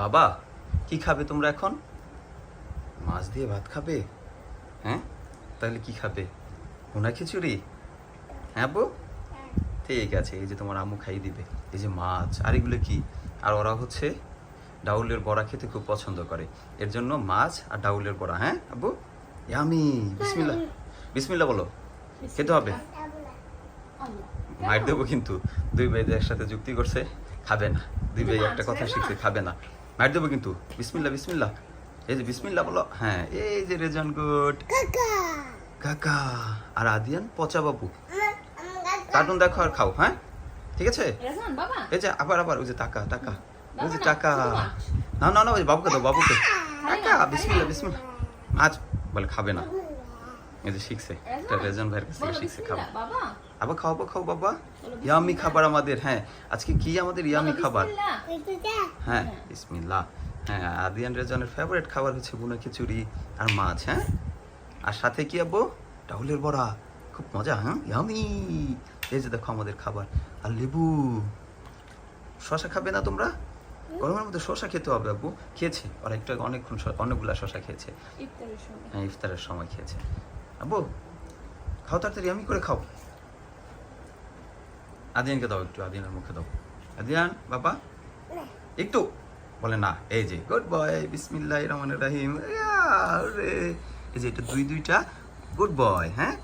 বাবা, কি খাবে তোমরা এখন? মাছ দিয়ে ভাত খাবে? হ্যাঁ? তাহলে কি খাবে? ভুনা খিচুড়ি? হ্যাঁ বউ ঠিক আছে, এই যে তোমার আম্মু খাইয়ে দিবে। এই যে মাছ, আর এগুলো কি? আর ওরা হচ্ছে ডাউলের বড়া খেতে খুব পছন্দ করে। এর জন্য মাছ আর ডাউলের বড়া হ্যাঁ আব্বু? ইয়ামি বিসমিল্লা বিসমিল্লা বলো, খেতে হবে? মার দেবো কিন্তু। দুই ভাই একসাথে যুক্তি করছে, খাবে না। দুই ভাই একটা কথা শিখছে, খাবে না। মার দেবো কিন্তু। বিসমিল্লা বিসমিল্লা এই যে বিসমিল্লা বলো হ্যাঁ এই যে রেজন গুড কাকা। আর আদিয়ান পচা বাবু। কার্টুন দেখো আর খাও হ্যাঁ? ঠিক আছে? এই যে আবার আবার ওই যে টাকা টাকা। ওই যে টাকা। না না না ওই যে বাবুকে দাও বাবুকে। টাকা বিসমিল্লা বিসমিল্লা আজ বলে খাবে না। এই যে শিখছে এটা রেজন ভাইয়ের কাছ থেকে শিখছে বিসমিল্লাহ, আবার খাওয়াবো খাও বাবা। ইয়ামি খাবার আমাদের হ্যাঁ। আজকে কি আমাদের ইয়ামি খাবার? হ্যাঁ হ্যাঁ। বিসমিল্লাহ। হ্যাঁ আদিয়ান রেজনের ফেভারিট খাবার হচ্ছে বুনা খিচুড়ি আর মাছ হ্যাঁ? আর সাথে কি আব্বু? ডাউলের বড়া। খুব মজা হ্যাঁ? ইয়ামি। এই যে দেখো আমাদের খাবার। আর লেবু। শশা খাবে না তোমরা? গরমের মধ্যে শশা খেতে হবে আব্বু। খেয়েছে। ওরা একটু অনেকক্ষণ অনেকগুলা শশা খেয়েছে। হ্যাঁ ইফতারের সময় খেয়েছে। আব্বু, খাও তাড়াতাড়ি, আমি করে খাও। আদিয়ানকে দাও একটু, আদিয়ানের মুখে দাও। আদিয়ান, বাবা? একটু। বলে, না, এই যে গুড বয় বিসমিল্লাহ রহমান রাহিম। এই যে, এটা দুই দুইটা গুড বয় হ্যাঁ?